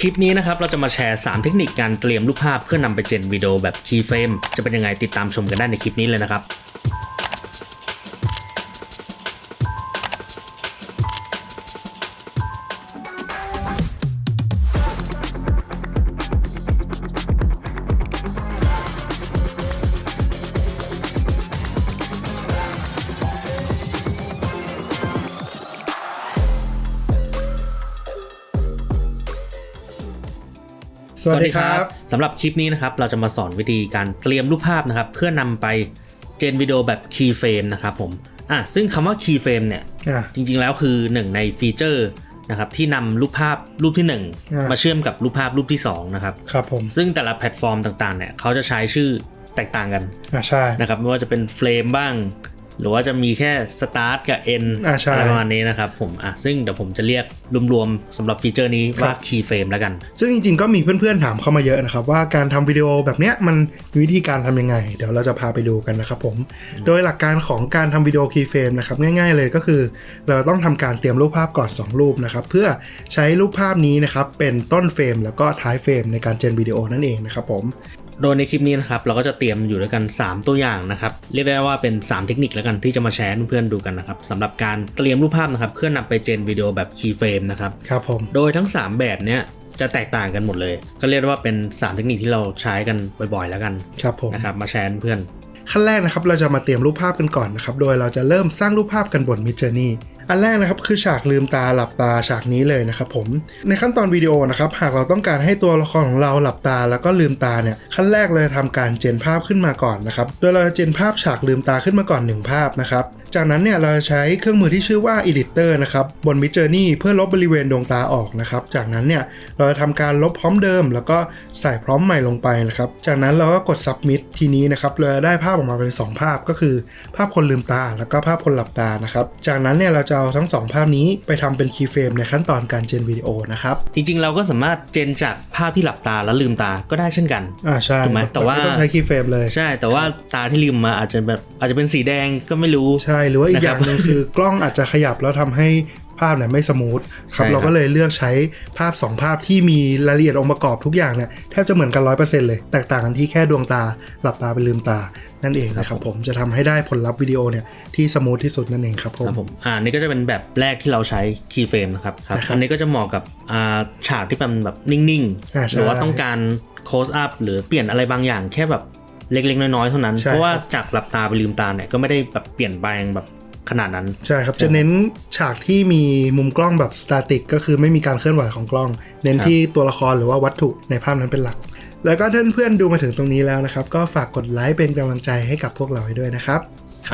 คลิปนี้นะครับเราจะมาแชร์ 3 เทคนิคการเตรียมรูปภาพเพื่อนำไปเจนวิดีโอแบบคีย์เฟรมจะเป็นยังไงติดตามชมกันได้ในคลิปนี้เลยนะครับ สวัสดีครับสำหรับคลิปนี้นะครับเราจะมาสอนวิธีการเตรียมรูปภาพนะครับ เพื่อนำไปเจนวิดีโอแบบคีย์เฟรมนะครับผมอะซึ่งคำว่าคีย์เฟรมเนี่ยอะจริงๆแล้วคือหนึ่งในฟีเจอร์นะครับที่นำรูปภาพรูปที่อ่า1มมาเชื่อมกับรูปภาพรูปที่2นะครับครับผมซึ่งแต่ละแพลตฟอร์มต่างๆเนี่ยเขาจะใช้ชื่อแตกต่างกันอ่าใช่นะครับไม่ว่าจะเป็นเฟรมบ้าง หรือว่าจะมีแค่สตาร์ทกับ end อ่าใช่อะไรประมาณนี้นะครับผมอะซึ่งเดี๋ยวผมจะเรียกรวมๆสำหรับฟีเจอร์นี้ว่าคีย์เฟรมแล้วกัน ซึ่งจริงๆก็มีเพื่อนๆถามเข้ามาเยอะนะครับ ว่าการทำวิดีโอแบบเนี้ยมันมีวิธีการทำยังไง เดี๋ยวเราจะพาไปดูกันนะครับผม โดยหลักการของการทำวิดีโอคีย์เฟรมนะครับง่ายๆเลยก็คือ เราต้องทำการเตรียมรูปภาพก่อน 2 รูปนะครับเพื่อใช้รูปภาพนี้นะครับเป็นต้นเฟรมแล้วก็ท้ายเฟรมในการเจนวิดีโอนั่นเองนะครับผม โดยในคลิปนี้นะครับเราก็จะเตรียมอยู่ด้วยกัน 3 ตัวอย่างนะครับเรียกได้ว่าเป็น 3 เทคนิคแล้วกันที่จะมาแชร์ให้เพื่อนๆดูกันนะครับสำหรับการเตรียมรูปภาพนะครับเพื่อนำไปเจนวิดีโอแบบคีย์เฟรมนะครับครับผมโดยทั้ง 3 แบบเนี้ยจะแตกต่างกันหมดเลย ก็เรียกได้ว่าเป็น 3 เทคนิคที่เราใช้กันบ่อยๆ แล้วกันครับผมนะครับมาแชร์ให้เพื่อนขั้นแรกนะครับเราจะมาเตรียมรูปภาพกันก่อนนะครับโดยเราจะเริ่มสร้างรูปภาพกันบน Midjourney อัน อันแรกนะครับคือฉากลืมตาหลับตาฉากนี้เลยนะครับผมในขั้นตอนวิดีโอนะครับหากเราต้องการให้ตัวละครของเราหลับตาแล้วก็ลืมตาเนี่ยขั้นแรกเลยทำการเจนภาพขึ้นมาก่อนนะครับโดยเราจะเจนภาพฉากลืมตาขึ้นมาก่อนหนึ่งภาพนะครับจากนั้นเนี่ยเราจะใช้เครื่องมือที่ชื่อว่า Editor นะครับบน Midjourney เพื่อลบบริเวณดวงตาออกนะครับจากนั้นเนี่ยเราจะทำการลบพร้อมเดิม แล้วก็ใส่พร้อมใหม่ลงไปนะครับจากนั้นเราก็กด Submit ทีนี้นะครับเราจะได้ภาพออกมาเป็น 2 ภาพก็คือ ภาพคนลืมตา แล้วก็ภาพคนหลับตานะครับจากนั้นเนี่ยเราจะเอาทั้ง 2 ภาพนี้ไปทำเป็นคีย์เฟรมในขั้นตอนการเจนวิดีโอนะครับๆจริงๆ เราก็สามารถเจนจากภาพที่หลับตาแล้วลืมตาก็ได้เช่นกันอ่าใช่ถูกไหมแต่ว่าไม่ต้องใช้คีย์เฟรมเลยใช่ แต่ว่าตาที่ลืมมาอาจจะแบบอาจจะเป็นสีแดงก็ไม่รู้ใช่หรือว่าอีกนะอครับย่างหนึงคือกล้องอาจจะขยับแล้วทำให้ ภาพเนี่ยไม่สมูทครับใช่ครับเราก็เลยเลือกใช้ภาพ 2 ภาพที่มีรายละเอียดองค์ประกอบทุกอย่างเนี่ยแทบจะเหมือนกัน100%เลยแตกต่างกันที่แค่ดวงตาหลับตาไปลืมตานั่นเองนะครับผมจะทำให้ได้ผลลัพธ์วิดีโอเนี่ยที่สมูทที่สุดนั่นเองครับผคมรับผมอ่านี่ก็จะเป็นแบบแรกที่เราใช้คีย์เฟรมนะครับครับนะครับอันนี้ก็จะเหมาะกับอ่าฉากที่เป็นแบบนิ่งอ่าๆใช่หรือว่าต้องการ close up หรือเปลี่ยนอะไรบางอย่างแค่แบบเล็กๆ น้อยๆ เท่านั้นใช่เพราะว่าครับจากหลับตาไปลืมตาเนี่ยก็ไม่ได้แบบเปลี่ยนแปลงแบบ ขนาดนั้น ใช่ครับจะเน้นฉากที่มีมุมกล้องแบบสตาติกก็คือไม่มีการเคลื่อนไหวของกล้อง เน้นครับที่ตัวละครหรือว่าวัตถุในภาพนั้นเป็นหลัก แล้วก็ท่านเพื่อนๆดูมาถึงตรงนี้แล้วนะครับ ก็ฝากกดไลค์เป็นกำลังใจให้กับพวกเราให้ด้วยนะครับ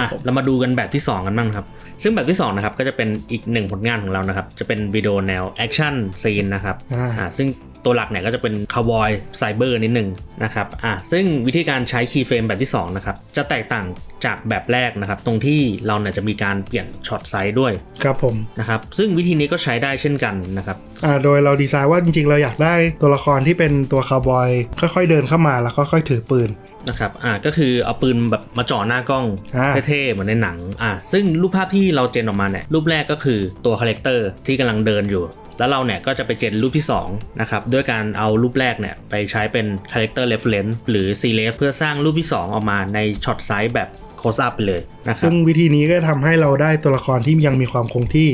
อะเรามาดูกันแบบที่ 2 กันบ้างครับ ซึ่งแบบที่2นะครับก็จะเป็นอีกหนึ่งผลงานของเรานะครับ จะเป็นวิดีโอแนวแอคชั่นซีนนะครับอ่าอ่าซึ่งตัวหลักเนี่ยก็จะเป็นคาวบอยไซเบอร์นิดหนึ่งนะครับอ่าซึ่งวิธีการใช้คีย์เฟรมแบบที่2นะครับจะแตกต่างจากแบบแรกนะครับ ตรงที่เราเนี่ยจะมีการเปลี่ยนช็อตไซส์ด้วย ครับผมนะครับซึ่งวิธีนี้ก็ใช้ได้เช่นกันนะครับอ่าโดยเราดีไซน์ว่าจริงๆ เราอยากได้ตัวละครที่เป็นตัวคาวบอยค่อยๆเดินเข้ามาแล้วก็ค่อยๆถือปืน นะครับอ่าก็คือเอาปืนแบบมาจ่อหน้ากล้องอ่าเท่ๆเหมือนในหนังอ่าซึ่งรูปภาพที่เราเจนออกมาเนี่ยรูปแรกก็คือตัวคาแรคเตอร์ที่กำลังเดินอยู่ แล้วเราเนี่ยก็จะไปเจนรูปที่2นะครับด้วยการเอารูปแรกเนี่ยไปใช้เป็นคาแรคเตอร์เรฟเฟรนซ์หรือ C เลฟเพื่อสร้างรูปที่ 2 ออกมาในช็อตไซส์แบบโคสอัพไปเลยนะครับซึ่งวิธีนี้ก็ทำให้เราได้ตัวละครที่ยังมีความคงที่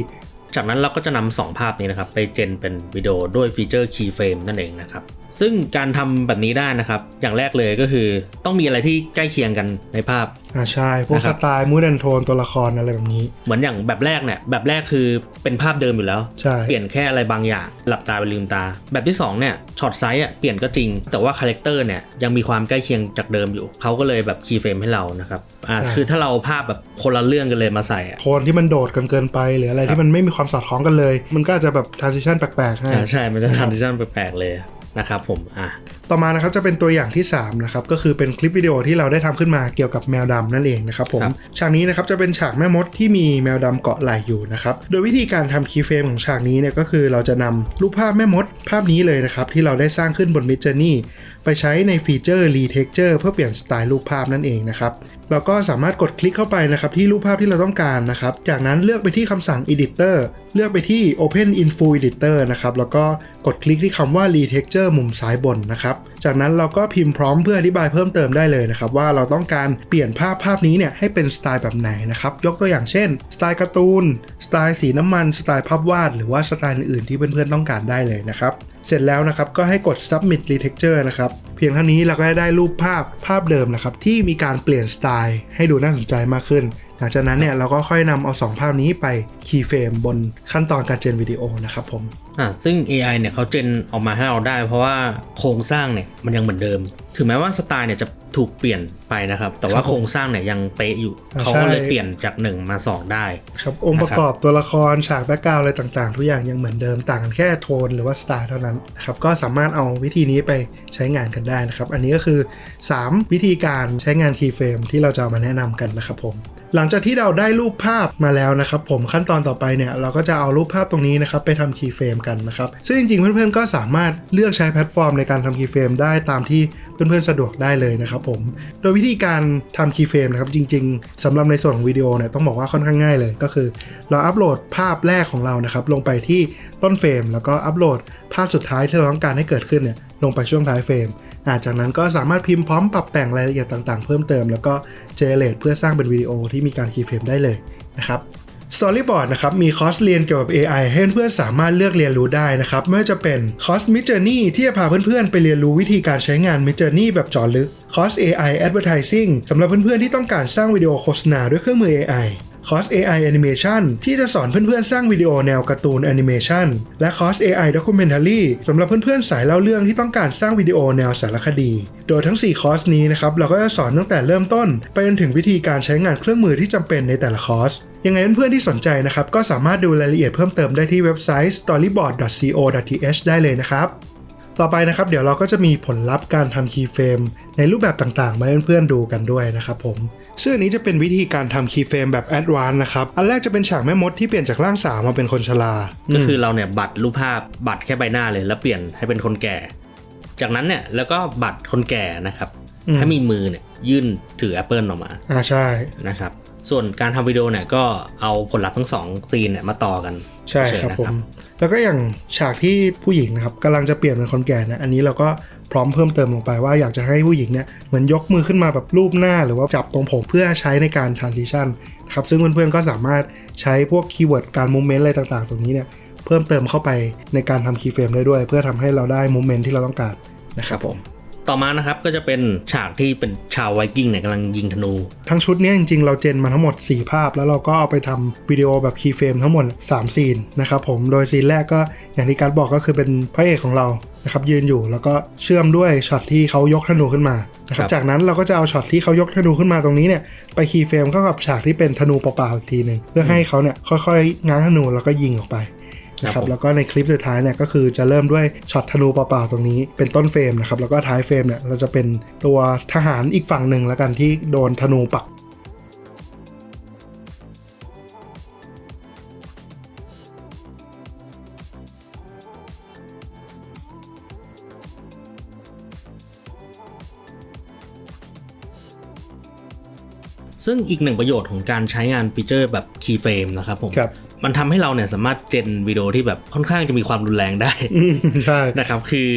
จากนั้นเราก็จะนำสองภาพนี้นะครับ ไปเจนเป็นวิดีโอด้วยฟีเจอร์ Keyframe นั่นเองนะครับซึ่งการทำแบบนี้ได้นะครับ อย่างแรกเลยก็คือต้องมีอะไรที่ใกล้เคียงกันในภาพอ่าใช่ พวกนะคสรับไตล์มูดแอนโทนตัวละครอะไรแบบนี้ เหมือนอย่างแบบแรกเนี่ยแบบแรกคือเป็นภาพเดิมอยู่แล้วใช่เปลี่ยนแค่อะไรบางอย่าง หลับตาไปลืมตา แบบที่2เนี่ยช็อตไซส์อะเปลี่ยนก็จริง แต่ว่าคาแรคเตอร์เนี่ยยังมีความใกล้เคียงจากเดิมอยู่เขาก็เลยแบบคีย์เฟรมให้เรานะครับอ่าคือถ้าเราภาพแบบคนละเรื่องกันเลยมาใส่อะโทนที่มันโดดกันเกินไปหรืออะไรที่มันไม่มีความสอดคล้องกันเลย มันก็อาจจะแบบทรานซิชันแปลกๆให้อ่าใช่มันจะทำดิซันแปลกๆเลย นะครับผมอะต่อมานะครับจะเป็นตัวอย่างที่3นะครับก็คือเป็นคลิปวิดีโอที่เราได้ทำขึ้นมาเกี่ยวกับแมวดำนั่นเองนะครับผมฉากนี้นะครับจะเป็นฉากแม่มดที่มีแมวดำเกาะไหล่อยู่นะครับโดยวิธีการทำคีย์เฟรมของฉากนี้เนี่ยก็คือเราจะนำรูปภาพแม่มดภาพนี้เลยนะครับที่เราได้สร้างขึ้นบน Midjourney ไปใช้ในฟีเจอร์ Retexture เพื่อเปลี่ยนสไตล์รูปภาพนั่นเองนะครับเราก็สามารถกดคลิกเข้าไปนะครับที่รูปภาพที่เราต้องการนะครับจากนั้นเลือกไปที่คำสั่ง Editor เลือกไปที่ Open in Full Editor นะครับแล้วก็กดคลิกที่คำว่า Retexture มุมซ้ายบนนะครับ จากนั้นเราก็พิมพ์พร้อมเพื่ออธิบายเพิ่มเติมได้เลยนะครับ ว่าเราต้องการเปลี่ยนภาพภาพนี้เนี่ยให้เป็นสไตล์แบบไหนนะครับ ยกตัวอย่างเช่นสไตล์การ์ตูนสไตล์สีน้ำมันสไตล์ภาพวาด หรือว่าสไตล์อื่นๆที่เพื่อนๆต้องการได้เลยนะครับเสร็จแล้วนะครับก็ให้กด submit retexture นะครับเพียงเท่านี้เราก็ได้รูปภาพภาพเดิมนะครับที่มีการเปลี่ยนสไตล์ให้ดูน่าสนใจมากขึ้น หลังจากนั้นเนี่ยเราก็ค่อยนำเอา 2 ภาพนี้ไป keyframe บนขั้นตอนการเจนวิดีโอนะครับผมอะซึ่ง AI เนี่ยเขาเจนออกมาให้เราได้ เพราะว่าโครงสร้างเนี่ยมันยังเหมือนเดิม ถึงแม้ว่าสไตล์เนี่ยจะถูกเปลี่ยนไปนะครับ แต่คว่ารับผมโครงสร้างเนี่ยยังเป๊ะอยู่ อ่าเขาก็เลยใช่ เปลี่ยนจาก 1 มา 2 ได้ ครับองค์ประกอบตัวละครฉากแบ็กกราวอะไรต่างๆ ทุกอย่างยังเหมือนเดิมต่างกันแค่โทนหรือว่าสไตล์เท่านั้นนะครับก็สามารถเอาวิธีนี้ไปใช้งานกันได้นะครับ อันนี้ก็คือ 3 วิธีการใช้งาน keyframe ที่เราจะเอามาแนะนำกันนะครับผม หลังจากที่เราได้รูปภาพมาแล้วนะครับผมขั้นตอนต่อไปเนี่ยเราก็จะเอารูปภาพตรงนี้นะครับไปทำ keyframe กันนะครับซึ่งจริงๆ เพื่อนๆ ก็สามารถเลือกใช้แพลตฟอร์มในการทำ keyframe ได้ตามที่เพื่อนๆ สะดวกได้เลยนะครับผมโดยวิธีการทำ keyframe นะครับจริงๆสำหรับในส่วนของวิดีโอเนี่ยต้องบอกว่าค่อนข้างง่ายเลย ก็คือ เราอัปโหลดภาพแรกของเรานะครับลงไปที่ต้นเฟรม แล้วก็อัปโหลดภาพสุดท้ายที่เราต้องการให้เกิดขึ้นเนี่ยลงไปช่วงท้ายเฟรม จากนั้นก็สามารถพิมพ์พร้อมปรับแต่งรายละเอียดต่างๆ เพิ่มเติมแล้วก็เจเนเรตเพื่อสร้างเป็นวิดีโอที่มีการคีย์เฟรมได้เลยนะครับ Storyboard นะครับมีคอร์สเรียนเกี่ยวกับ AI ให้เพื่อนๆสามารถเลือกเรียนรู้ได้นะครับไม่ว่าจะเป็นคอร์ส Midjourney ที่จะพาเพื่อนๆ ไปเรียนรู้วิธีการใช้งาน Midjourney แบบเจาะลึกคอร์ส AI Advertising สำหรับเพื่อนๆ ที่ต้องการสร้างวิดีโอโฆษณาด้วยเครื่องมือ AI คอร์ส AI Animation ที่จะสอนเพื่อนๆ สร้างวิดีโอแนวการ์ตูนแอนิเมชันและคอร์ส AI Documentary สำหรับเพื่อนๆ สายเล่าเรื่องที่ต้องการสร้างวิดีโอแนวสารคดี โดยทั้ง 4 คอร์สนี้นะครับ เราก็จะสอนตั้งแต่เริ่มต้น ไปจนถึงวิธีการใช้งานเครื่องมือที่จำเป็นในแต่ละคอร์สยังไงเพื่อนๆที่สนใจนะครับ ก็สามารถดูรายละเอียดเพิ่มเติมได้ที่เว็บไซต์ storyboard.co.th ได้เลยนะครับ ต่อไปนะครับ เดี๋ยวเราก็จะมีผลลัพธ์การทำคีย์เฟรมในรูปแบบต่างๆ มาให้เพื่อนๆดูกันด้วยนะครับผมซึ่งอันนี้จะเป็นวิธีการทำคีย์เฟรมแบบแอดวานซ์นะครับ อันแรกจะเป็นฉากแม่มดที่เปลี่ยนจากร่างสาวมาเป็นคนชรา ก็คือเราเนี่ยบัตรรูปภาพบัตรแค่ใบหน้าเลย แล้วเปลี่ยนให้เป็นคนแก่ จากนั้นเนี่ยแล้วก็บัตรคนแก่นะครับอืมให้มีมือเนี่ยยื่นถือแอปเปิลออกมา อ่าใช่นะครับ ส่วนการทำวิดีโอเนี่ยก็เอาผลลัพธ์ทั้งสองซีนเนี่ยมาต่อกันใช่เฉยๆครับนะผมแล้วก็อย่างฉากที่ผู้หญิงนะครับกำลังจะเปลี่ยนเป็นคนแก่นะอันนี้เราก็พร้อมเพิ่มเติมลงไปว่าอยากจะให้ผู้หญิงเนี่ยเหมือนยกมือขึ้นมาแบบรูปหน้าหรือว่าจับตรงผมเพื่อใช้ในการ transition นะครับซึ่งเพื่อนๆก็สามารถใช้พวกคีย์เวิร์ดการ movement อะไรต่างๆ ตรงนี้เนี่ยเพิ่มเติมเข้าไปในการทำคีย์เฟรมได้ด้วย เพื่อทำให้เราได้ movement ที่เราต้องการนะครับผม ต่อมานะครับก็จะเป็นฉากที่เป็นชาวไวกิ้งเนี่ยกำลังยิงธนู ทั้งชุดเนี้ยจริงๆ เราเจนมาทั้งหมด 4 ภาพ แล้วเราก็เอาไปทำวิดีโอแบบคีย์เฟรมทั้งหมด 3 ซีนนะครับผมโดยซีนแรกก็อย่างที่การดบอกก็คือเป็นพระเอกของเรานะครับยืนอยู่แล้วก็เชื่อมด้วยช็อตที่เขายกธนูขึ้นมานะครับครับจากนั้นเราก็จะเอาช็อตที่เขายกธนูขึ้นมาตรงนี้เนี่ยไปคีย์เฟรมเข้ากับฉากที่เป็นธนูเปล่าๆอีกทีหนึ่งเพื่อให้เขาเนี่ยค่อยๆง้างธนูแล้วก็ยิงออกไป นะครับแล้วก็ในคลิปสุดท้ายเนี่ยก็คือจะเริ่มด้วยช็อตธนูเปล่าๆตรงนี้เป็นต้นเฟรมนะครับแล้วก็ท้ายเฟรมเนี่ยเราจะเป็นตัวทหารอีกฝั่งหนึ่งแล้วกันที่โดนธนูปักซึ่งอีกหนึ่งประโยชน์ของการใช้งานฟีเจอร์แบบคีย์เฟรมนะครับผมครับ มันทำให้เราเนี่ยสามารถเจนวิดีโอที่แบบค่อนข้างจะมีความรุนแรงได้อืมใช่นะครับคือ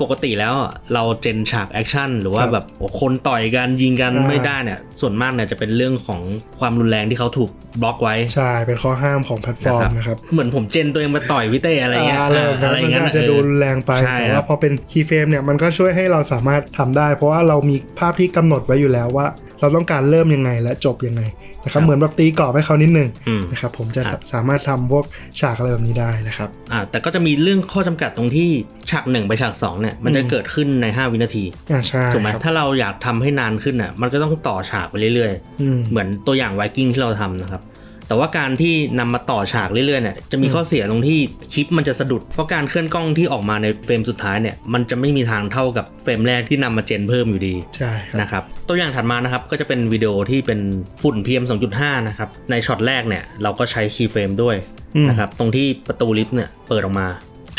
ปกติแล้วอะเราเจนฉากแอคชั่นหรือว่าครับแบบโอ้คนต่อยกันยิงกันอ่าไม่ได้เนี่ยส่วนมากเนี่ยจะเป็นเรื่องของความรุนแรงที่เขาถูกบล็อกไว้ ใช่ เป็นข้อห้ามของแพลตฟอร์มนะครับ เหมือนผมเจนตัวเองมาต่อยพี่เต้อะไรเงี้ยาอะไรแบบอะไรนั้นมันเงี้ยอาจจะเออดูรุนแรงไปใช่แต่ครัว่าบพอเป็นคีย์เฟรมเนี่ยมันก็ช่วยให้เราสามารถทำได้ เพราะว่าเรามีภาพที่กำหนดไว้อยู่แล้วว่า เราต้องการเริ่มยังไงและจบยังไงนะครับเหมือนแบบตีกรอบให้เขานิดนึงอืมนะครับผมจะครับสามารถทำพวกฉากอะไรแบบนี้ได้นะครับอ่าแต่ก็จะมีเรื่องข้อจำกัดตรงที่ฉากหนึ่งไปฉากสองเนี่ยมันจะเกิดขึ้นใน 5 วินาทีอ่าใช่ถูกไหมครับถ้าเราอยากทำให้นานขึ้นอะมันก็ต้องต่อฉากไปเรื่อยอืมๆเหมือนตัวอย่างไวกิ้งที่เราทำนะครับ แต่ว่าการที่นำมาต่อฉากเรื่อยๆเนี่ยจะมีข้อเสียตรงที่คลิปมันจะสะดุด เพราะการเคลื่อนกล้องที่ออกมาในเฟรมสุดท้ายเนี่ยมันจะไม่มีทางเท่ากับเฟรมแรกที่นำมาเจนเพิ่มอยู่ดีใช่ครับนะครับตัวอย่างถัดมานะครับก็จะเป็นวิดีโอที่เป็นฝุ่น PM 2.5นะครับในช็อตแรกเนี่ยเราก็ใช้คีย์เฟรมด้วยอืมนะครับตรงที่ประตูลิฟต์เนี่ยเปิดออกมา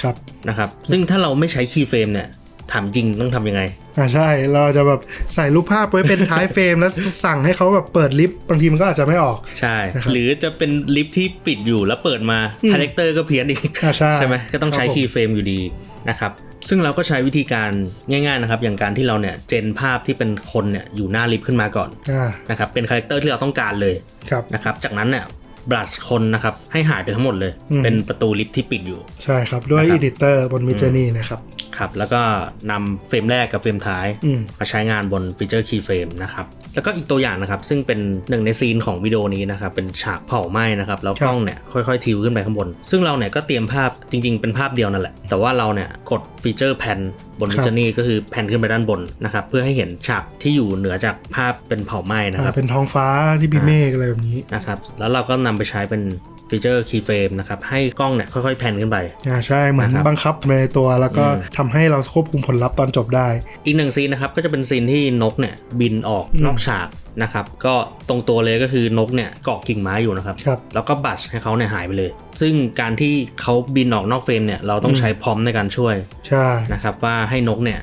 ครับนะครับซึ่งถ้าเราไม่ใช้คีย์เฟรมเนี่ย ถามจริงต้องทำยังไง อ่าใช่ เราจะแบบใส่รูปภาพไว้เป็นท้ายเฟรม แล้วสั่งให้เขาแบบเปิดลิฟต์บางทีมันก็อาจจะไม่ออก ใช่นะครับหรือจะเป็นลิฟต์ที่ปิดอยู่แล้วเปิดมาอืมคาแรคเตอร์ก็เพี้ยนอีกอ่าใช่ใช่ไหมก็ต้องใช้รับผมคีย์เฟรมอยู่ดีนะครับซึ่งเราก็ใช้วิธีการง่ายๆนะครับ อย่างการที่เราเนี่ยเจนภาพที่เป็นคนเนี่ยอยู่หน้าลิฟต์ขึ้นมาก่อนอ่านะครับเป็นคาแรคเตอร์ที่เราต้องการเลยครับนะครับจากนั้นเนี่ย บลัชคนนะครับ ให้หายไปทั้งหมดเลย อืม เป็นประตูลิฟต์ที่ปิดอยู่ ใช่ครับ ด้วยนะครับ อีดิเตอร์บนมิจนี่นะครับ ครับ แล้วก็นำเฟรมแรกกับเฟรมท้าย อืม มาใช้งานบนฟีเจอร์คีย์เฟรมนะครับ แล้วก็อีกตัวอย่างนะครับ ซึ่งเป็นหนึ่งในซีนของวิดีโอนี้นะครับ เป็นฉากเผาไหม้นะครับ แล้วครับกล้องเนี่ยค่อยๆทิวขึ้นไปข้างบน ซึ่งเราเนี่ยก็เตรียมภาพจริงๆ เป็นภาพเดียวนั่นแหละ แต่ว่าเราเนี่ยกดฟีเจอร์แผ่นบนครับวิจนี่ก็คือแผ่นขึ้นไปด้านบนนะครับ เพื่อให้เห็นฉากที่อยู่เหนือจากภาพเป็นเผาไหม้นะคอ่ารับ เป็นท้องฟ้าที่มีเมฆอะไรแบบนี้ นะครับแล้วเราก็นำไปใช้เป็นฟีเจอร์คีย์เฟรมนะครับให้กล้องเนี่ยค่อยๆแผ่นขึ้นไปอ่าใช่เหมือนนะครับบังคับไปในตัวแล้วก็อืมทำให้เราควบคุมผลลัพธ์ตอนจบได้ อีกหนึ่งซีนนะครับก็จะเป็นซีนที่นกเนี่ยบินออกอืมนอกฉากนะครับก็ตรงตัวเลยก็คือนกเนี่ยเกาะกิ่งไม้อยู่นะครับครับแล้วก็บัชให้เขาเนี่ยหายไปเลย ซึ่งการที่เขาบินออกนอกเฟรมเนี่ยเราต้องใช้พร้อมในการช่วยใช่นะครับว่าให้นกเนี่ย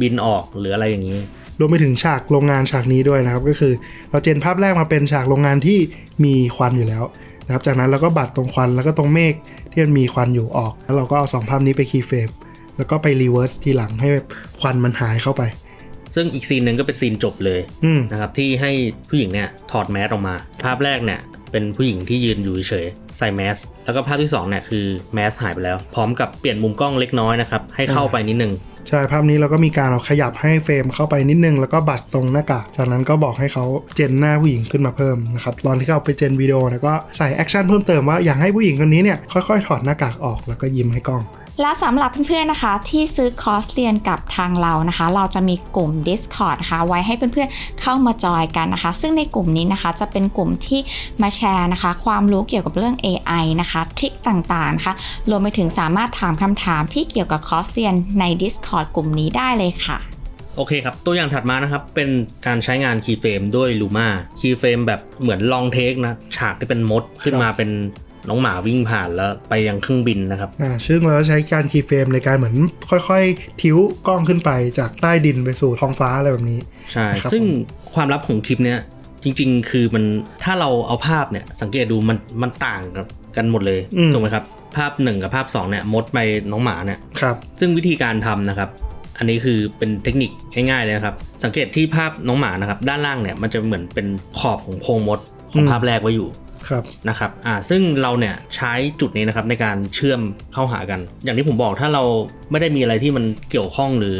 บินออกหรืออะไรอย่างนี้ รวมไปถึงฉากโรงงานฉากนี้ด้วยนะครับ ก็คือเราเจนภาพแรกมาเป็นฉากโรงงานที่มีควันอยู่แล้วนะครับ จากนั้นเราก็บัดตรงควันแล้วก็ตรงเมฆที่มันมีควันอยู่ออก แล้วเราก็เอาสองภาพนี้ไปคีย์เฟรมแล้วก็ไปรีเวิร์สทีหลังให้ควันมันหายเข้าไป ซึ่งอีกซีนหนึ่งก็เป็นซีนจบเลยอืมนะครับที่ให้ผู้หญิงเนี่ยถอดแมสออกมา ภาพแรกเนี่ย เป็นผู้หญิงที่ยืนอยู่เฉยๆใส่แมสแล้วก็ภาพที่สองเนี่ยคือแมสหายไปแล้ว พร้อมกับเปลี่ยนมุมกล้องเล็กน้อยนะครับให้เข้าไปนิดนึงใช่ภาพนี้เราก็มีการเอาขยับให้เฟรมเข้าไปนิดนึง แล้วก็บัดตรงหน้ากากจากนั้นก็บอกให้เขาเจนหน้าผู้หญิงขึ้นมาเพิ่มนะครับตอนที่เขาไปเจนวิดีโอเนี่ยก็ใส่แอคชั่นเพิ่มเติมว่าอยากให้ผู้หญิงคนนี้เนี่ยค่อยๆถอดหน้ากากออกแล้วก็ยิ้มให้กล้อง และสำหรับเพื่อนๆนะคะ ที่ซื้อคอร์สเรียนกับทางเรานะคะ เราจะมีกลุ่ม Discord นะคะ ไว้ให้เพื่อนๆเข้ามาจอยกันนะคะ ซึ่งในกลุ่มนี้นะคะจะเป็นกลุ่มที่มาแชร์นะคะ ความรู้เกี่ยวกับเรื่อง AI นะคะทริคต่างๆนะคะรวมไปถึงสามารถถามคำถามที่เกี่ยวกับคอร์สเรียนใน Discord กลุ่มนี้ได้เลยค่ะโอเคครับ ตัวอย่างถัดมานะครับ เป็นการใช้งานคีย์เฟรมด้วย Luma คีย์เฟรมแบบเหมือนลองเทคนะ ฉากที่เป็นมดขึ้นมาเป็น น้องหมาวิ่งผ่านแล้วไปยังเครื่องบินนะครับอ่าซึ่งเราใช้การคีย์เฟรมในการเหมือนค่อยๆ ทิ้วกล้องขึ้นไปจากใต้ดินไปสู่ท้องฟ้าอะไรแบบนี้ ใช่ครับซึ่งความลับของคลิปเนี้ยจริงๆ คือมันถ้าเราเอาภาพเนี่ยสังเกตดูมันมันต่างกันหมดเลยอืมถูกไหมครับ ภาพ 1 กับภาพ 2เนี่ยมดไปน้องหมาเนี่ยครับซึ่งวิธีการทำนะครับ อันนี้คือเป็นเทคนิคง่ายๆเลยนะครับ สังเกตที่ภาพน้องหมานะครับ ด้านล่างเนี่ยมันจะเหมือนเป็นขอบของโพรงมดของอืมภาพแรกไว้อยู่ ครับนะครับอ่าซึ่งเราเนี่ยใช้จุดนี้นะครับในการเชื่อมเข้าหากัน อย่างที่ผมบอกถ้าเราไม่ได้มีอะไรที่มันเกี่ยวข้องหรือ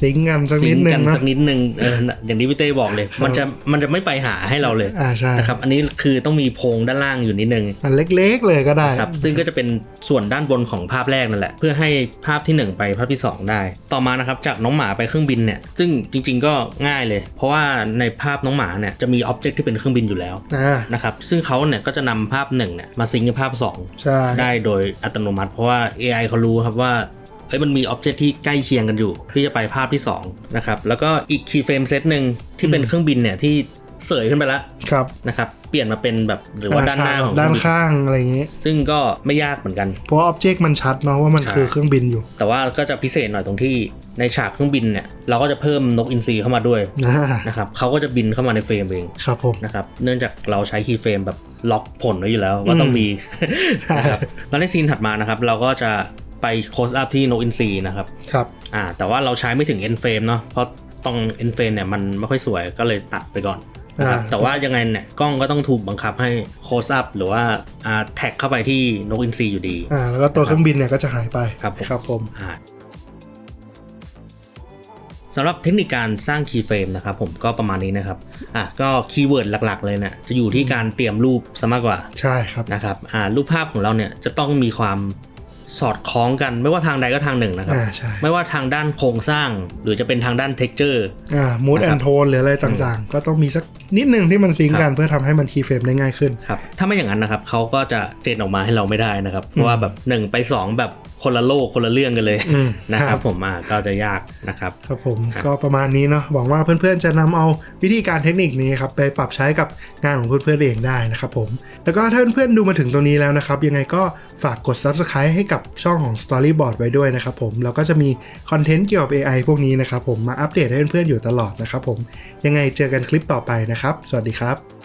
ซิงค์กันสักนิดงนึกังนะสักนิดนึงเอออย่างที่พี่เต้บอกเลย มันจะมันจะไม่ไปหาให้เราเลยอ่าใช่นะครับอันนี้คือต้องมีโพรงด้านล่างอยู่นิดนึงอันเล็กๆเลยก็ได้ครับซึ่งก็จะเป็นส่วนด้านบนของภาพแรกนั่นแหละ เพื่อให้ภาพทีหนึ่1 ไปภาพที่ 2 ได้ ต่อมานะครับจากน้องหมาไปเครื่องบินเนี่ยซึ่งจริง ๆ ก็ง่ายเลย เพราะว่าในภาพน้องหมาเนี่ยจะมีอ็อบเจกต์ที่เป็นเครื่องบินอยู่แล้วอ่านะครับซึ่งเขาเนี่ยก็จะนำภาพ1เนี่ยมาซิงก์กับภาพ2ใช่ได้โดยอัตโนมัติ เพราะว่า AI เขารู้ครับว่า เอ้ยมันมีอ็อบเจกต์ที่ใกล้เคียงกันอยู่ที่จะไปภาพที่2นะครับแล้วก็อีกคีย์เฟรมเซตหนึ่งที่เป็นเครื่องบินเนี่ยที่เสยขึ้นไปแล้วครับนะครับ เปลี่ยนมาเป็นแบบหรือว่าด้านหน้าของเคด้ารื่อนงบินข้างอะไรอย่างงี้ ซึ่งก็ไม่ยากเหมือนกัน เพราะว่าอ็อบเจกต์มันชัดเนาะว่ามันใช่คือเครื่องบินอยู่ แต่ว่าก็จะพิเศษหน่อยตรงที่ในฉากเครื่องบินเนี่ยเราก็จะเพิ่มนกอินทรีเข้ามาด้วยอ่านะครับเขาก็จะบินเข้ามาในเฟรมเองครับผมนะครับเนื่องจากเราใช้คีย์เฟรมแบบล็อกผลไว้อยู่แล้วว่าต้องมีนะครับแล้วในซีนถัดมานะครับ เราก็จะ ไปโคสอัพที่นกอินทรีนะครับ ครับ อ่า แต่ว่าเราใช้ไม่ถึง end frame เนาะ เพราะตรง end frame เนี่ยมันไม่ค่อยสวยก็เลยตัดไปก่อนนะครับอ่าแต่ว่ายังไงเนี่ยกล้องก็ต้องถูกบังคับให้ close up หรือว่าอ่าแท็กเข้าไปที่นกอินทรีอยู่ดี อ่า แล้วก็ตัวเครื่องบินเนี่ยก็จะหายไป ครับผมครับผมอ่าสำหรับเทคนิคการสร้างคีย์เฟรมนะครับผมก็ประมาณนี้นะครับอะก็คีย์เวิร์ดหลักๆ เลยเนี่ยจะอยู่ที่การเตรียมรูปซะมากกว่า ใช่ครับนะครับอ่ารูปภาพของเราเนี่ยจะต้องมีความ สอดคล้องกันไม่ว่าทางใดก็ทางหนึ่งนะครับอ่าใช่ไม่ว่าทางด้านโครงสร้าง หรือจะเป็นทางด้านเท็กเจอร์อ่ามูดนะแอครับนโทนหรืออะไรต่างๆ ก็ต้องมีสักนิดนึงที่มันซิงก์กันเพื่อทำให้มันคีย์เฟรมได้ง่ายขึ้นครับถ้าไม่อย่างนั้นนะครับเขาก็จะเจนออกมาให้เราไม่ได้นะครับ เพราะว่าแบบ 1 ไป 2 แบบ คนละโลกคนละเรื่องกันเลยอืมนะคครัรับบผมอะก็จะยากนะครับครับผมครับก็ประมาณนี้เนาะหวังว่าเพื่อนๆจะนำเอาวิธีการเทคนิคนี้ครับไปปรับใช้กับงานของเพื่อนๆเองได้นะครับผมแล้วก็ถ้าเพื่อนๆดูมาถึงตรงนี้แล้วนะครับ ยังไงก็ฝากกด Subscribe ให้กับช่องของ Storyboard ไว้ด้วยนะครับผมแล้วก็จะมีคอนเทนต์เกี่ยวกับ AI พวกนี้นะครับผมมาอัปเดตให้เพื่อนๆอยู่ตลอดนะครับผมยังไงเจอกันคลิปต่อไปนะครับ สวัสดีครับ